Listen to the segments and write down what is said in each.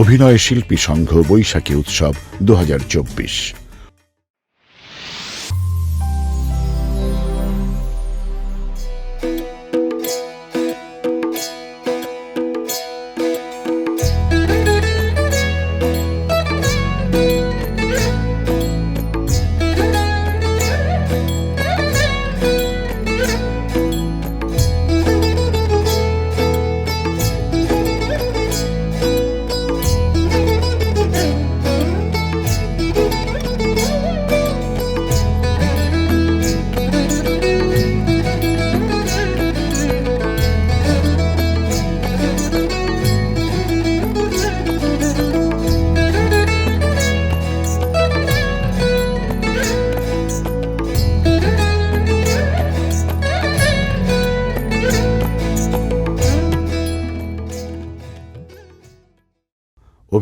অভিনয় শিল্পী সংঘ বৈশাখী উৎসব দু হাজার চব্বিশ।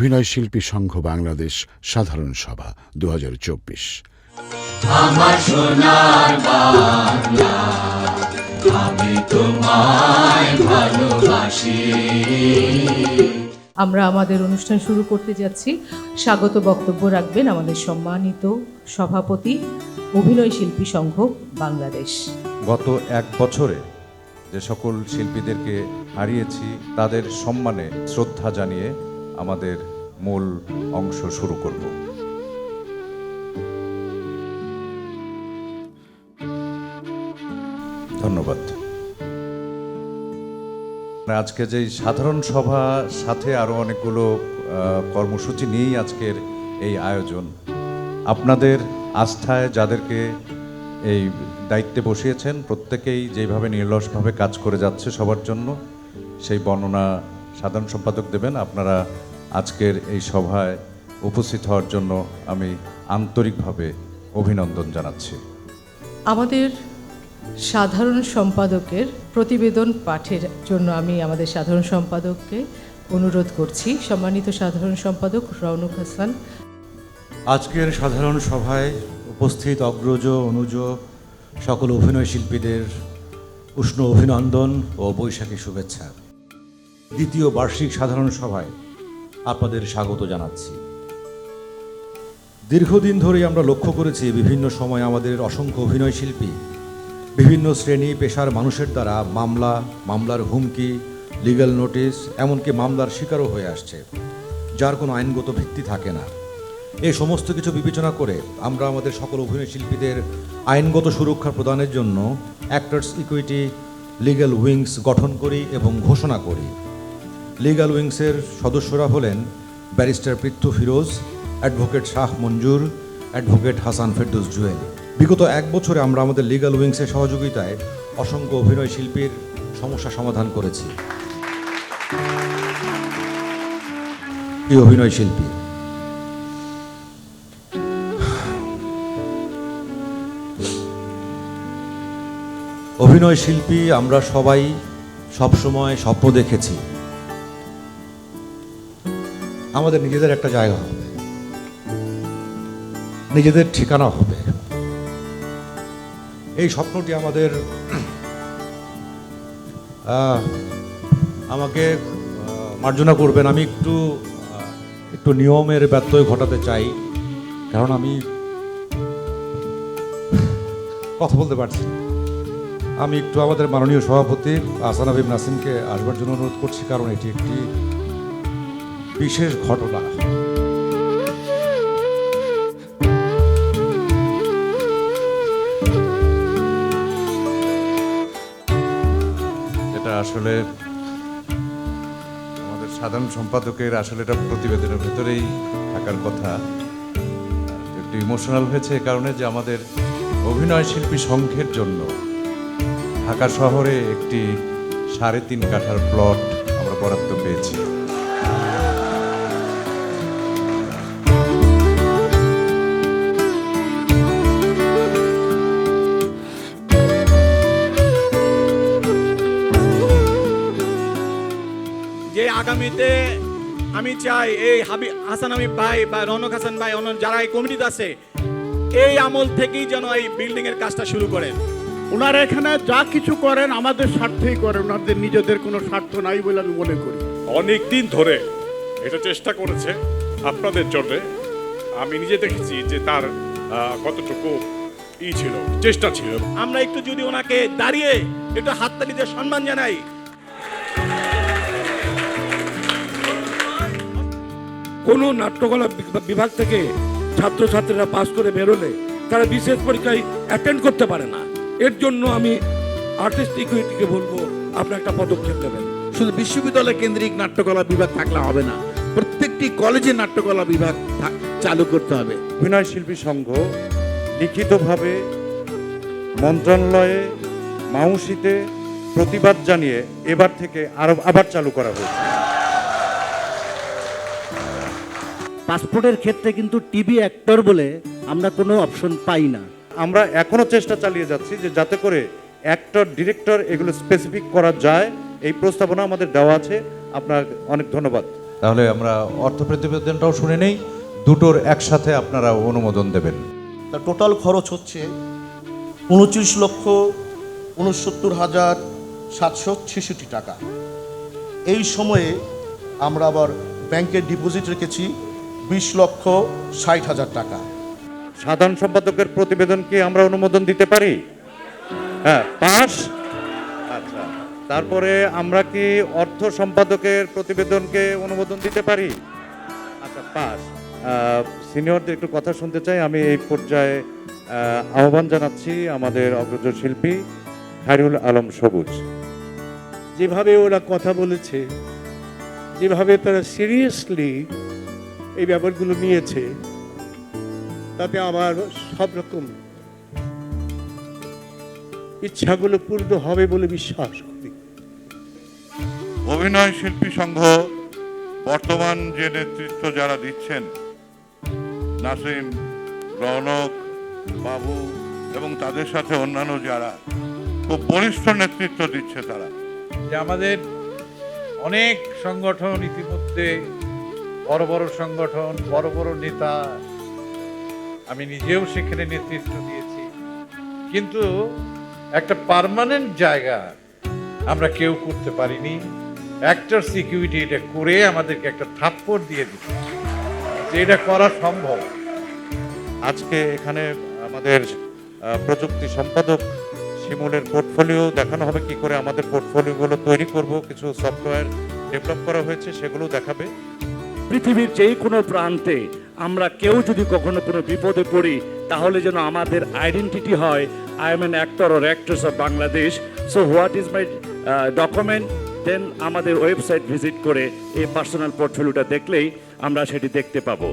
অভিনয় শিল্পী সংঘ বাংলাদেশ সাধারণ সভা দু আমার সোনার বাংলা আমি তোমায় ভালোবাসি। আমরা আমাদের অনুষ্ঠান শুরু করতে যাচ্ছি। স্বাগত বক্তব্য রাখবেন আমাদের সম্মানিত সভাপতি অভিনয় শিল্পী সংঘ বাংলাদেশ। গত এক বছরে যে সকল শিল্পীদেরকে হারিয়েছি তাদের সম্মানে শ্রদ্ধা জানিয়ে আমাদের মূল অংশ শুরু করব। ধন্যবাদ। আজকে যে সাধারণ সভা, সাথে আরও অনেকগুলো কর্মসূচি নিয়েই আজকের এই আয়োজন। আপনাদের আস্থায় যাদেরকে এই দায়িত্বে বসিয়েছেন, প্রত্যেকেই যেভাবে নির্লসভাবে কাজ করে যাচ্ছে সবার জন্য, সেই বর্ণনা সাধারণ সম্পাদক দেবেন। আপনারা আজকের এই সভায় উপস্থিত হওয়ার জন্য আমি আন্তরিকভাবে অভিনন্দন জানাচ্ছি। আমাদের সাধারণ সম্পাদকের প্রতিবেদন পাঠের জন্য আমি আমাদের সাধারণ সম্পাদককে অনুরোধ করছি। সম্মানিত সাধারণ সম্পাদক রৌনক হাসান। আজকের সাধারণ সভায় উপস্থিত অগ্রজ অনুজ সকল অভিনয় শিল্পীদের উষ্ণ অভিনন্দন ও বৈশাখী শুভেচ্ছা। দ্বিতীয় বার্ষিক সাধারণ সভায় আপনাদের স্বাগত জানাচ্ছি। দীর্ঘদিন ধরেই আমরা লক্ষ্য করেছি বিভিন্ন সময় আমাদের অসংখ্য অভিনয় শিল্পী, বিভিন্ন শ্রেণি পেশার মানুষের দ্বারা মামলা, মামলার হুমকি লিগ্যাল নোটিশ এমনকি মামলার শিকারও হয়ে আসছে, যার কোনো আইনগত ভিত্তি থাকে না। এই সমস্ত কিছু বিবেচনা করে আমরা আমাদের সকল অভিনয় শিল্পীদের আইনগত সুরক্ষা প্রদানের জন্য অ্যাক্টার্স ইকুইটি লিগ্যাল উইংস গঠন করি এবং ঘোষণা করি। লিগ্যাল উইংসের সদস্যরা হলেন barrister Prithu Firoz, advocate Shah Manzur, advocate Hasan Ferdous Jewel. বিগত এক বছরে আমরা আমাদের লিগাল উইংসের সহযোগিতায় অসংখ্য অভিনয় শিল্পীর সমস্যা সমাধান করেছি। এই অভিনয় শিল্পী। অভিনয় শিল্পী আমরা সবাই সবসময় স্বপ্ন দেখেছি। আমাদের নিজেদের একটা জায়গা হবে। নিজেদের ঠিকানা হবে। এই স্বপ্নটি আমাদের আমাকে মার্জনা করবেন। আমি একটু একটু নিয়মের ব্যত্যয় ঘটাতে চাই, কারণ আমি কথা বলতে পারছি আমি একটু আমাদের মাননীয় সভাপতি আসান হাবিব নাসিমকে আসবার জন্য অনুরোধ করছি, কারণ এটি একটি বিশেষ ঘটনা। এটা আসলে আমাদের সাধারণ সম্পাদকের আসলে এটা প্রতিবেদনের ভেতরেই থাকার কথা। একটু ইমোশনাল হয়েছে এ কারণে যে আমাদের অভিনয় শিল্পী সংঘের জন্য ঢাকা শহরে একটি সাড়ে তিন কাঠার প্লট আমরা বরাদ্দ পেয়েছি। আগামীতে আমি চাই এই হাবি হাসান হাবিব ভাই বা রনক হাসান ভাই অন্য যারা এই কমিটিতে আছে এই আমল থেকেই যেন এই বিল্ডিং এর কাজটা শুরু করেন। ওনারা এখানে যা কিছু করেন আমাদের স্বার্থেই করেন ওনাদের নিজেদের কোনো স্বার্থ নাই বলে আমি মনে করি। অনেক দিন ধরে এটা চেষ্টা করেছে আপনাদের জন্য। আমি নিজে দেখেছি যে তার কতটুকু ই ছিল চেষ্টা ছিল। আমরা একটু যদি ওনাকে দাঁড়িয়ে একটু হাততালি দিয়ে সম্মান জানাই কোনো নাট্যকলা বিভাগ থেকে ছাত্রছাত্রীরা পাস করে বেরোলে তারা বিশেষ পরীক্ষায় অ্যাটেন্ড করতে পারে না। এর জন্য আমি আর্টিস্ট ইকুইটিকে বলব আপনি একটা পদক্ষেপ নেবেন। শুধু বিশ্ববিদ্যালয় কেন্দ্রিক নাট্যকলা বিভাগ থাকলে হবে না প্রত্যেকটি কলেজে নাট্যকলা বিভাগ চালু করতে হবে। অভিনয় শিল্পী সংঘ লিখিতভাবে মন্ত্রণালয়ে মাউসিতে প্রতিবাদ জানিয়ে এবার থেকে আরও আবার চালু করা হয়েছে। পাসপোর্টের ক্ষেত্রে কিন্তু টিভি অ্যাক্টর বলে আমরা কোনো অপশন পাই না। আমরা এখনও চেষ্টা চালিয়ে যাচ্ছি যে যাতে করে অ্যাক্টর ডিরেক্টর এগুলো স্পেসিফিক করা যায়। এই প্রস্তাবনা আমাদের দেওয়া আছে। আপনার অনেক ধন্যবাদ। তাহলে আমরা অর্থ প্রতিবেদনটাও শুনে নেই। দুটোর একসাথে আপনারা অনুমোদন দেবেন। তা টোটাল খরচ হচ্ছে উনত্রিশ লক্ষ উনসত্তর হাজার সাতশো ছেষট্টি টাকা। এই সময়ে আমরা আবার ব্যাংকের ডিপোজিট রেখেছি। বিশ লক্ষ ষাট হাজার টাকা। সাধারণ সম্পাদকের প্রতিবেদন কি আমরা অনুমোদন দিতে পারি? হ্যাঁ পাস? আচ্ছা তারপরে আমরা কি অর্থ সম্পাদকের প্রতিবেদনকে অনুমোদন দিতে পারি? আচ্ছা পাস। সিনিয়রদের একটু কথা শুনতে চাই আমি এই পর্যায়ে আহ্বান জানাচ্ছি আমাদের অগ্রজ শিল্পী খায়রুল আলম সবুজ। যেভাবে ওরা কথা বলেছে যেভাবে তারা সিরিয়াসলি এই ব্যাপারগুলো নিয়েছে তাতে আমার সব রকম ইচ্ছাগুলো পূর্ণ হবে বলে বিশ্বাস করি। অভিনয় শিল্পী সংঘ বর্তমান যে নেতৃত্ব যারা দিচ্ছেন নাসিম রৌনক বাবু এবং তাদের সাথে অন্যান্য যারা খুব বলিষ্ঠ নেতৃত্ব দিচ্ছে তারা। যে আমাদের অনেক সংগঠন ইতিমধ্যে বড় বড় সংগঠন, বড় বড় নেতা। আমি নিজেও সেখানে নেতৃত্ব দিয়েছি। কিন্তু একটা পার্মানেন্ট জায়গা আমরা কেউ করতে পারিনি। অ্যাক্টর সিকিউরিটি এটা করে আমাদেরকে একটা থাপ্পড় দিয়ে দিচ্ছে যে এটা করা সম্ভব। আজকে এখানে আমাদের প্রযুক্তি সম্পাদক শিমুলের পোর্টফোলিও দেখানো হবে, কি করে আমাদের পোর্টফোলিওগুলো তৈরি করব, কিছু সফটওয়্যার ডেভেলপ করা হয়েছে, সেগুলো দেখাবে। পৃথিবীর যে কোনো প্রান্তে আমরা কেউ যদি কখনো কোনো বিপদে পড়ি, তাহলে যেন আমাদের আইডেন্টিটি হয় I am an actor or actress of Bangladesh so what is my document then আমাদের ওয়েবসাইট ভিজিট করে এই পার্সোনাল পোর্টফোলিওটা দেখলেই আমরা সেটি দেখতে পাবো।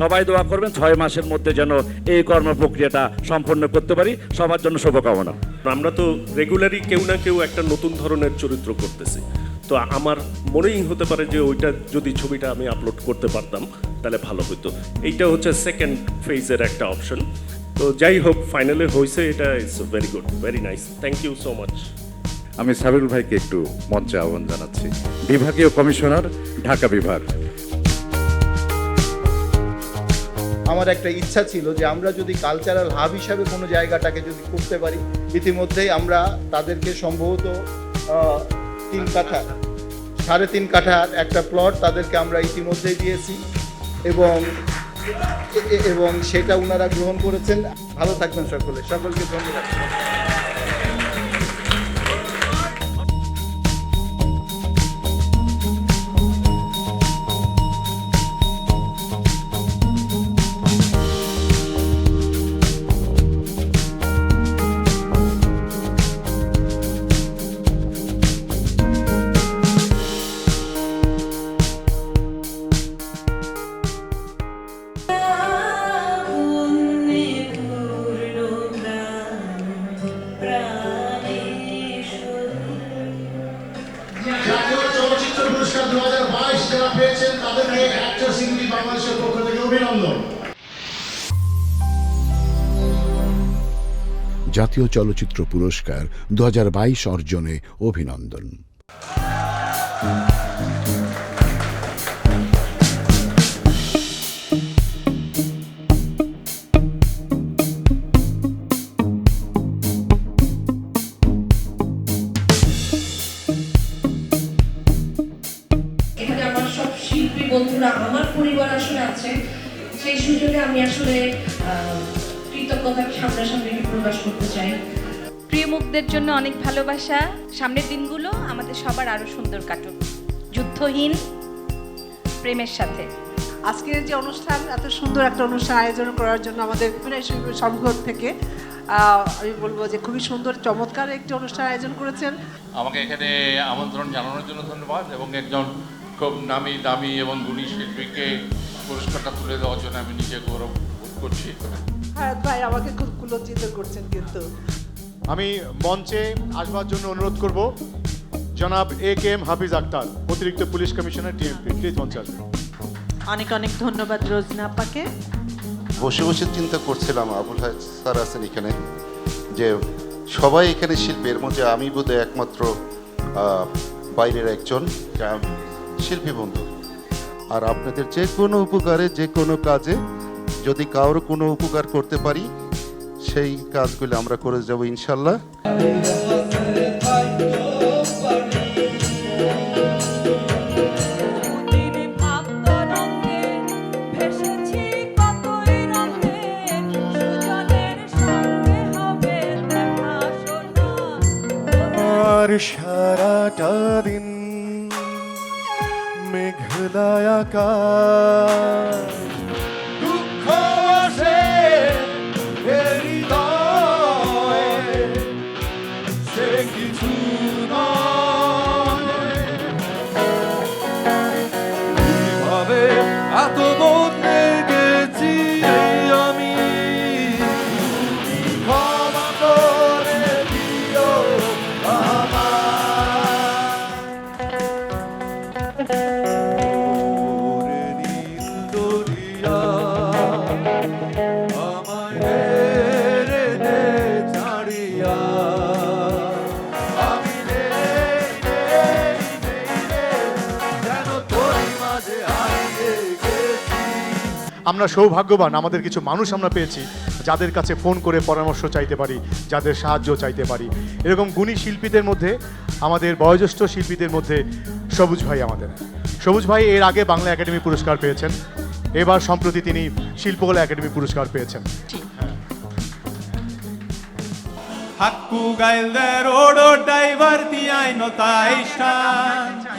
সবাই দোয়া করবেন ছয় মাসের মধ্যে যেন এই কর্ম প্রক্রিয়াটা সম্পন্ন করতে পারি। সবার জন্য শুভকামনা। আমরা তো রেগুলারই কেউ না কেউ একটা নতুন ধরনের চরিত্র করতেছি। তো আমার মনেই হতে পারে যে ওইটা যদি ছবিটা আমি আপলোড করতে পারতাম তাহলে ভালো হতো। এইটা হচ্ছে সেকেন্ড ফেজের একটা অপশন তো যাই হোক ফাইনালে হয়েছে এটা it's very good very nice thank you so much আমি সাবিরুল ভাইকে একটু মঞ্চে আহ্বান জানাচ্ছি। বিভাগীয় কমিশনার ঢাকা বিভাগ। আমার একটা ইচ্ছা ছিল যে আমরা যদি কালচারাল হাব হিসাবে কোনো জায়গাটাকে যদি করতে পারি ইতিমধ্যেই আমরা তাদেরকে সম্ভবত তিন কাঠা সাড়ে তিন কাঠার একটা প্লট তাদেরকে আমরা ইতিমধ্যেই দিয়েছি এবং এবং সেটা ওনারা গ্রহণ করেছেন। ভালো থাকবেন সকলে। সকলকে ধন্যবাদ। পেয়েছেন তাদেরকে বাংলাদেশের পক্ষ থেকে অভিনন্দন। জাতীয় চলচ্চিত্র পুরস্কার দু হাজার বাইশ অর্জনে অভিনন্দন। বন্ধুরা আমার পরিবার আসলে আছে। সেই সুযোগে আমি আসলে আহ, কৃতজ্ঞতা সামনাসামনি প্রকাশ করতে চাই। প্রিয় মুখদের জন্য অনেক ভালোবাসা। সামনের দিনগুলো আমাদের সবার আরও সুন্দর কাটুক। যুদ্ধহীন প্রেমের সাথে। আজকের যে অনুষ্ঠান এত সুন্দর একটা অনুষ্ঠান আয়োজন করার জন্য আমাদের অভিনয় শিল্পী সংঘ থেকে আমি বলব যে খুবই সুন্দর চমৎকার একটি অনুষ্ঠান আয়োজন করেছেন। আমাকে এখানে আমন্ত্রণ জানানোর জন্য ধন্যবাদ এবং একজন খুব নামি দামি এবং গুণী শিল্পীকে পুরস্কারটা তুলে দেওয়ার জন্য আমি নিজে গৌরব করছি হায়াত ভাই আমাকে খুব কুলজ্জিত করছেন কিন্তু। আমি মঞ্চে আসবার জন্য অনুরোধ করব জনাব এ কে এম হাফিজ আক্তার অতিরিক্ত পুলিশ কমিশনার টিএমপি প্লিজ মঞ্চে আসবেন অনেক অনেক ধন্যবাদ রোজনা আপাকে। বসে বসে চিন্তা করছিলাম আবুল হায় স্যার আছেন এখানে যে সবাই এখানে শিল্পের মধ্যে আমি বোধহয় একমাত্র বাইরের একজন। শিল্পী বন্ধু, আর আপনাদের যে কোনো উপকারে, যে কোনো কাজে যদি কারোর কোনো উপকার করতে পারি, সেই কাজগুলো আমরা করে যাব ইনশাল্লাহ। সারাটা দিন মেঘলায় আমরা সৌভাগ্যবান আমাদের কিছু মানুষ আমরা পেয়েছি যাদের কাছে ফোন করে পরামর্শ চাইতে পারি যাদের সাহায্য চাইতে পারি। এরকম গুণী শিল্পীদের মধ্যে আমাদের বয়োজ্যেষ্ঠ শিল্পীদের মধ্যে সবুজ ভাই আমাদের। সবুজ ভাই এর আগে বাংলা একাডেমি পুরস্কার পেয়েছেন এবার সম্প্রতি তিনি শিল্পকলা একাডেমি পুরস্কার পেয়েছেন। Hakkugailder odottai vartiaino taistan. Vissu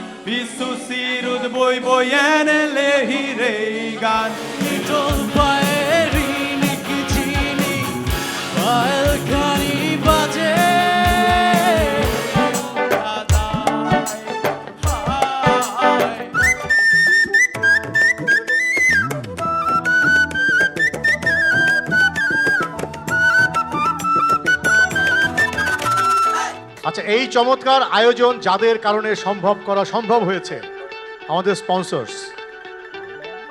siirut voi vojenelle hireigan. Itol paerini kichini, paelkani baje. আচ্ছা এই চমৎকার আয়োজন যাদের কারণে সম্ভব করা সম্ভব হয়েছে আমাদের স্পন্সর্স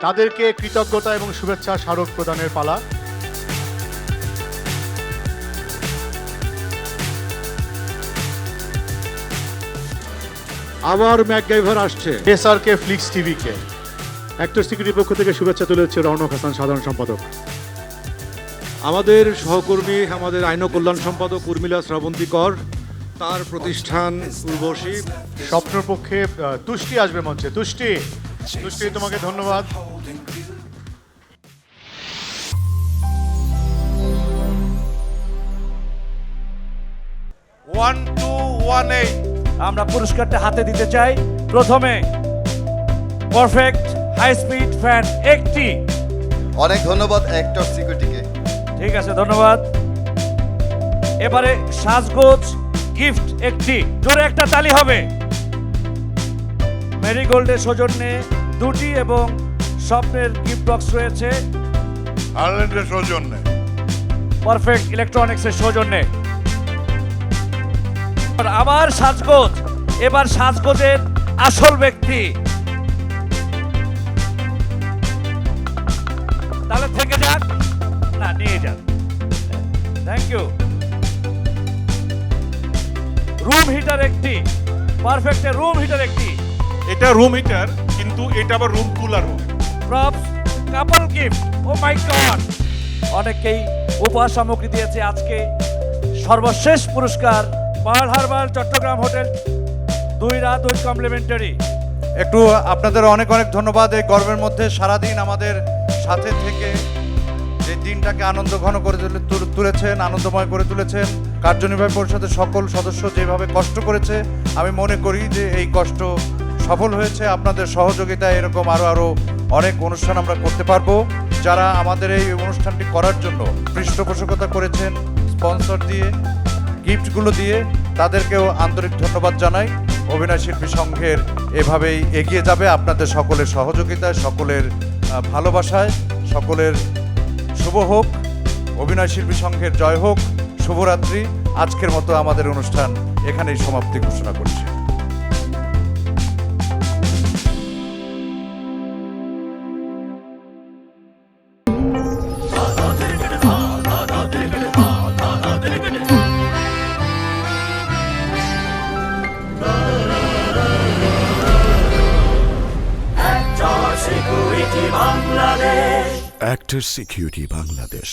তাদেরকে কৃতজ্ঞতা এবং শুভেচ্ছা স্মারক প্রদানের পালা। আবার ম্যাকগাইভার আসছে। এসআরকে ফ্লিক্স টিভিকে অ্যাক্টর সিকিউরিটির পক্ষ থেকে শুভেচ্ছা তুলে হচ্ছে রৌনক হাসান সাধারণ সম্পাদক। আমাদের সহকর্মী আমাদের আইন কল্যাণ সম্পাদক উর্মিলা শ্রাবন্তী কর তার প্রতিষ্ঠান উর্বশী। স্বপ্নপক্ষে তুষ্টি আসবে মঞ্চে। তুষ্টি তুষ্টি তোমাকে ধন্যবাদ। ওয়ান টু ওয়ান এইট আমরা পুরস্কারটা হাতে দিতে চাই। প্রথমে পারফেক্ট হাই স্পিড ফ্যান একটি। অনেক ধন্যবাদ অ্যাক্টর সিকিউরিটিকে ঠিক আছে ধন্যবাদ। এবারে সাজগোজ গিফট একটি। জোরে একটা তালি হবে। মেরিগোল্ডের সৌজন্যে দুটি এবং স্বপ্নের গিফট বক্স রয়েছে। আয়ারল্যান্ডের সৌজন্যে। পারফেক্ট ইলেকট্রনিক্সের সৌজন্যে। আর আবার সাজগোজ। এবার সাজগোজের আসল ব্যক্তি। তাহলে থেকে যাক। না নিয়ে যান। থ্যাংক ইউ রুম হিটার একটি পারফেক্টের রুম হিটার একটি। এটা রুম হিটার কিন্তু এটা আবার room cooler props couple gift oh my god অনেকেই উপহার সামগ্রী দিয়েছে আজকে। সর্বশেষ পুরস্কার পার্ল হারবার চট্টগ্রাম হোটেল। দুই রাত দুই কমপ্লিমেন্টারি একটু আপনাদের অনেক অনেক ধন্যবাদ এই গর্বের মধ্যে। সারাদিন আমাদের সাথে থেকে যে দিনটাকে আনন্দ ঘন করে তুলে- তুলে- তুলেছেন আনন্দময় করে তুলেছেন। কার্যনির্বাহী পরিষদের সকল সদস্য যেভাবে কষ্ট করেছে, আমি মনে করি যে এই কষ্ট সফল হয়েছে। আপনাদের সহযোগিতায় এরকম আরও আরও অনেক অনুষ্ঠান আমরা করতে পারব। যারা আমাদের এই অনুষ্ঠানটি করার জন্য পৃষ্ঠপোষকতা করেছেন, স্পন্সর দিয়ে, গিফটগুলো দিয়ে, তাদেরকেও আন্তরিক ধন্যবাদ জানাই। অভিনয় শিল্পী সংঘের এভাবেই এগিয়ে যাবে আপনাদের সকলের সহযোগিতায়, সকলের ভালোবাসায়, সকলের শুভ হোক। অভিনয় শিল্পী সংঘের জয় হোক। শুভরাত্রি। আজকের মতো আমাদের অনুষ্ঠান এখানেই সমাপ্তি ঘোষণা করছি। Security Bangladesh actor security Bangladesh